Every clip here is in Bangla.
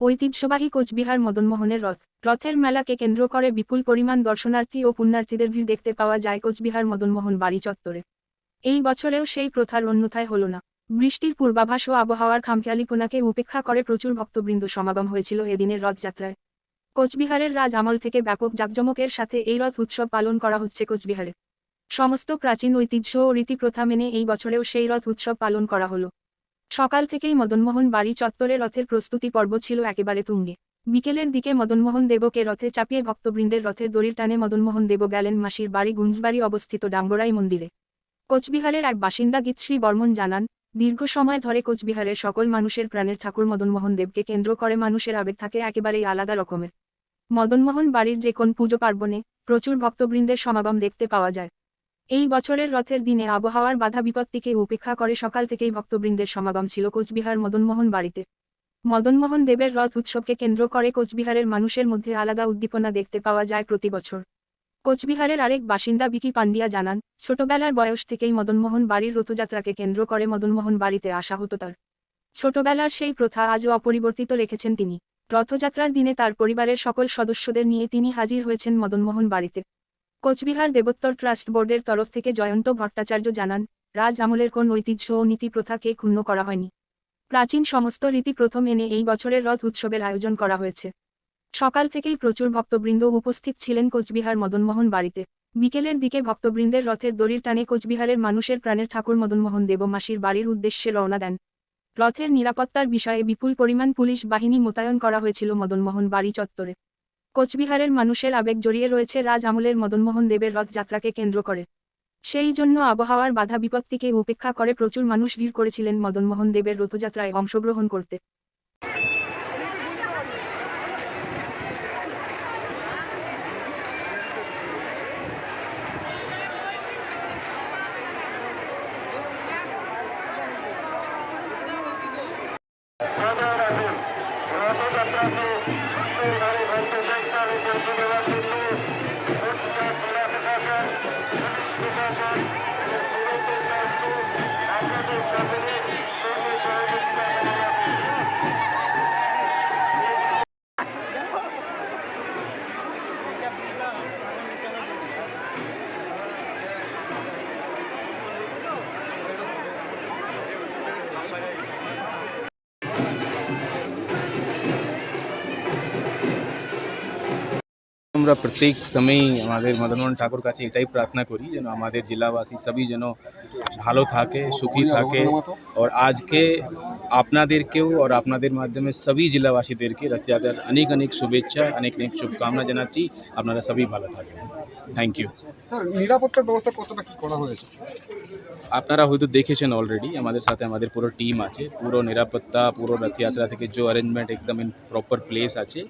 ঐতিহ্যবাহী কোচবিহার মদনমোহনের রথ। রথের মেলাকে কেন্দ্র করে বিপুল পরিমাণ দর্শনার্থী ও পুণ্যার্থীদের ভিড় দেখতে পাওয়া যায় কোচবিহার মদনমোহন বাড়ি চত্বরে। এই বছরেও সেই প্রথার অন্যথায় হল না। বৃষ্টির পূর্বাভাস ও আবহাওয়ার খামখেয়ালিপনাকে উপেক্ষা করে প্রচুর ভক্তবৃন্দ সমাগম হয়েছিল এদিনের রথযাত্রায় কোচবিহারের রাজ আমল থেকে ব্যাপক জাকজমকের সাথে এই রথ উৎসব পালন করা হচ্ছে কোচবিহারে। সমস্ত প্রাচীন ঐতিহ্য ও রীতিপ্রথা মেনে এই বছরেও সেই রথ উৎসব পালন করা হলো। সকাল থেকেই মদনমোহন বাড়ি চত্বরে রথের প্রস্তুতি পর্ব ছিল একেবারে তুঙ্গে। বিকেলের দিকে মদনমোহন দেবকে রথে চাপিয়ে ভক্তবৃন্দের রথের দড়ির টানে মদনমোহন দেব গেলেন মাসির বাড়ি গুঞ্জবাড়ি অবস্থিত ডাঙ্গরাই মন্দিরে। কোচবিহারের এক বাসিন্দা গীতশ্রী বর্মন জানান, দীর্ঘ সময় ধরে কোচবিহারের সকল মানুষের প্রাণের ঠাকুর মদনমোহন দেবকে কেন্দ্র করে মানুষের আবেগ থাকে একেবারেই আলাদা রকমের। মদনমোহন বাড়ির যে কোন পুজো পার্বণে প্রচুর ভক্তবৃন্দের সমাগম দেখতে পাওয়া যায়। এই বছরের রথের দিনে আবহাওয়ার বাধা বিপত্তিকে উপেক্ষা করে সকাল থেকেই ভক্তবৃন্দের সমাগম ছিল কোচবিহার মদনমোহন বাড়িতে। মদনমোহন দেবের রথ উৎসবকে কেন্দ্র করে কোচবিহারের মানুষের মধ্যে আলাদা উদ্দীপনা দেখতে পাওয়া যায় প্রতি বছর। কোচবিহারের আরেক বাসিন্দা বিকি পান্ডিয়া জানান, ছোটবেলার বয়স থেকেই মদনমোহন বাড়ির রথযাত্রাকে কেন্দ্র করে মদনমোহন বাড়িতে আসা হতো তার। ছোটবেলার সেই প্রথা আজও অপরিবর্তিত রেখেছেন তিনি। রথযাত্রার দিনে তার পরিবারের সকল সদস্যদের নিয়ে তিনি হাজির হয়েছেন মদনমোহন বাড়িতে। কোচবিহার দেবোত্তর ট্রাস্ট বোর্ডের তরফ থেকে জয়ন্ত ভট্টাচার্য জানান, রাজ আমলের কোন ঐতিহ্য ও নীতি প্রথাকে ক্ষুণ্ণ করা হয়নি। প্রাচীন সমস্ত রীতি প্রথম এনে এই বছরের রথ উৎসবের আয়োজন করা হয়েছে। সকাল থেকেই প্রচুর ভক্তবৃন্দ উপস্থিত ছিলেন কোচবিহার মদনমোহন বাড়িতে। বিকেলের দিকে ভক্তবৃন্দের রথের দড়ির টানে কোচবিহারের মানুষের প্রাণের ঠাকুর মদনমোহন দেবমাসির বাড়ির উদ্দেশ্যে রওনা দেন। রথের নিরাপত্তার বিষয়ে বিপুল পরিমাণ পুলিশ বাহিনী মোতায়েন করা হয়েছিল মদনমোহন বাড়ি চত্বরে। কোচবিহারের মানুষের আবেগ জড়িয়ে রয়েছে রাজ আমলের মদনমোহন দেবের রথযাত্রাকে কেন্দ্র করে। সেই জন্য আবহাওয়ার বাধা বিপত্তিকে উপেক্ষা করে প্রচুর মানুষ ভিড় করেছিলেন মদনমোহন দেবের রথযাত্রায় অংশগ্রহণ করতে। আমরা প্রত্যেক সময়ই আমাদের মদনমোহন ঠাকুর কাছে এটাই প্রার্থনা করি, যেন আমাদের জেলাবাসী সবই যেন ভালো থাকে, সুখী থাকে। আর আজকে আপনাদেরকেও আর আপনাদের মাধ্যমে সবই জেলাবাসীদেরকে রথযাত্রার অনেক অনেক শুভেচ্ছা, অনেক অনেক শুভকামনা জানাচ্ছি। আপনারা সবই ভালো থাকবেন। থ্যাংক ইউ নিরাপত্তার ব্যবস্থা কতটা কি করা হয়েছে? আপনারা হয়তো দেখেছেন অলরেডি আমাদের সাথে আমাদের পুরো টিম আছে পুরো নিরাপত্তা পুরো রথযাত্রা থেকে যে অ্যারেঞ্জমেন্ট একদম ইন প্রপার প্লেস আছে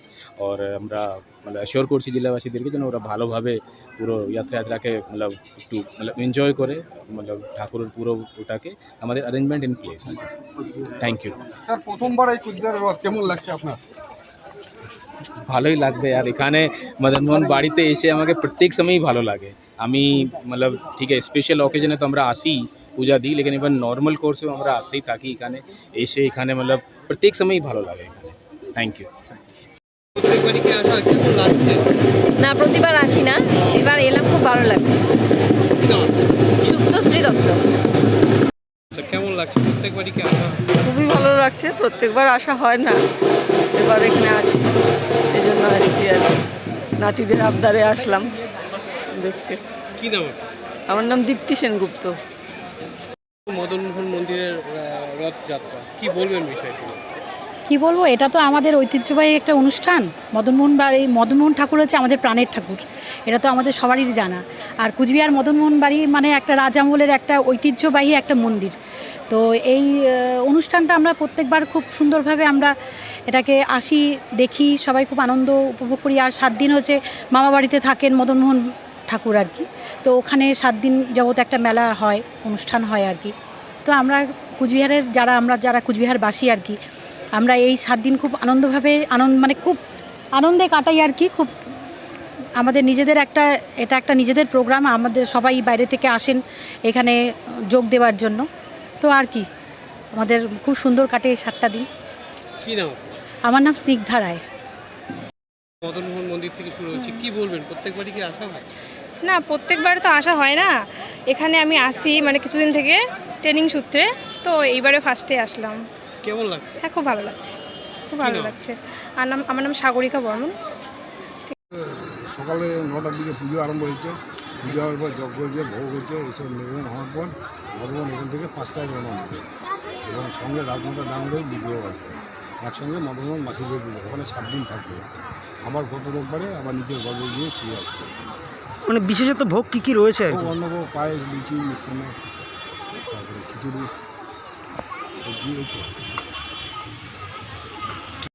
আর আমরা মানে অ্যাসিওর করছি জেলাবাসীদেরকে যেন ওরা ভালোভাবে পুরো যাত্রাযাত্রাকে মতলব একটু মতলব এনজয় করে মতলব ঠাকুরের পুরো ওটাকে আমাদের অ্যারেঞ্জমেন্ট ইন প্লেস আছে থ্যাংক ইউ স্যার প্রথমবার এই কুচবিহারের রথ কেমন লাগছে আপনার ভালোই লাগবে আর এখানে মদনমোহন বাড়িতে এসে আমাকে প্রত্যেক সময়ই ভালো লাগে আমি মতলব ঠিক আছে স্পেশাল অকেশনে তো আমরা আসি পূজা দিই লেকিন এবার নর্মাল কোর্সেও আমরা আসতেই থাকি এখানে এসে এখানে মতলব প্রত্যেক সময়ই ভালো লাগে এখানে। থ্যাংক ইউ না প্রতিবার আসি না এবার এলাম খুব ভালো লাগছে। সুপ্তশ্রী দত্ত। কেমন লাগছে? প্রত্যেকবারই কি আসা খুবই ভালো লাগছে প্রত্যেকবার আসা হয় না এবার এখানে আছি সেজন্য আসছি আর কি। নাতিদের আবদারে আসলাম। দেখতে। কি নাম আমার নাম দীপ্তি সেনগুপ্ত। মদনমোহন মন্দিরের রথযাত্রা। কি বলবেন বিষয়টি? কি বলব এটা তো আমাদের ঐতিহ্যবাহী একটা অনুষ্ঠান। মদনমোহন বাড়ি মদনমোহন ঠাকুর হচ্ছে আমাদের প্রাণের ঠাকুর। এটা তো আমাদের সবারই জানা। আর কুচবিহার মদনমোহন বাড়ি মানে একটা রাজামলের একটা ঐতিহ্যবাহী একটা মন্দির। তো এই অনুষ্ঠানটা আমরা প্রত্যেকবার খুব সুন্দরভাবে আমরা এটাকে আসি দেখি সবাই খুব আনন্দ উপভোগ করি। আর সাত দিন হচ্ছে মামা বাড়িতে থাকেন মদনমোহন ঠাকুর আর কি। তো ওখানে সাত দিন জগৎ একটা মেলা হয় অনুষ্ঠান হয় আর কি। তো আমরা কুচবিহারের যারা আমরা যারা কুচবিহারবাসী আর কি আমরা এই সাত দিন খুব আনন্দভাবে আনন্দ মানে খুব আনন্দে কাটাই আর কি খুব আমাদের নিজেদের একটা এটা একটা নিজেদের প্রোগ্রাম আমাদের সবাই বাইরে থেকে আসেন এখানে যোগ দেওয়ার জন্য। তো আর কি আমাদের খুব সুন্দর কাটে এই সাতটা দিন। কি নাম আমার নাম স্নিগ্ধা রায়। মদনমোহন মন্দির থেকে শুরু হচ্ছে কি বলবেন প্রত্যেকবারই কি আসা হয়? না প্রত্যেকবার তো আসা হয় না। এখানে আমি আসি মানে কিছুদিন থেকে ট্রেনিং সূত্রে তো এইবারে ফার্স্টে আসলাম। কেমন লাগছে? হ্যাঁ খুব ভালো লাগছে। খুব ভালো লাগছে। আর নাম আমার নাম সাগরিকা বর্মন। সকালে নটার দিকে পুজো আরম্ভ হয়েছে। পুজো হওয়ার পর যজ্ঞ হয়েছে ভোগ হয়েছে এইসব নিবেদন হওয়ার পর ভগবান এখান থেকে পাঁচটায় রওনা হবে। এবং সঙ্গে রাজমাতা ডাঙ্গরের বিগ্রহ আছে একসঙ্গে মদনমোহন মাসিদের পুজো। ওখানে সাত দিন থাকবে। আবার গত রোববারে আবার নিজের গর্বে গিয়ে ফিরে আসবে মানে বিশেষত ভোগ কী কী রয়েছে খিচুড়ি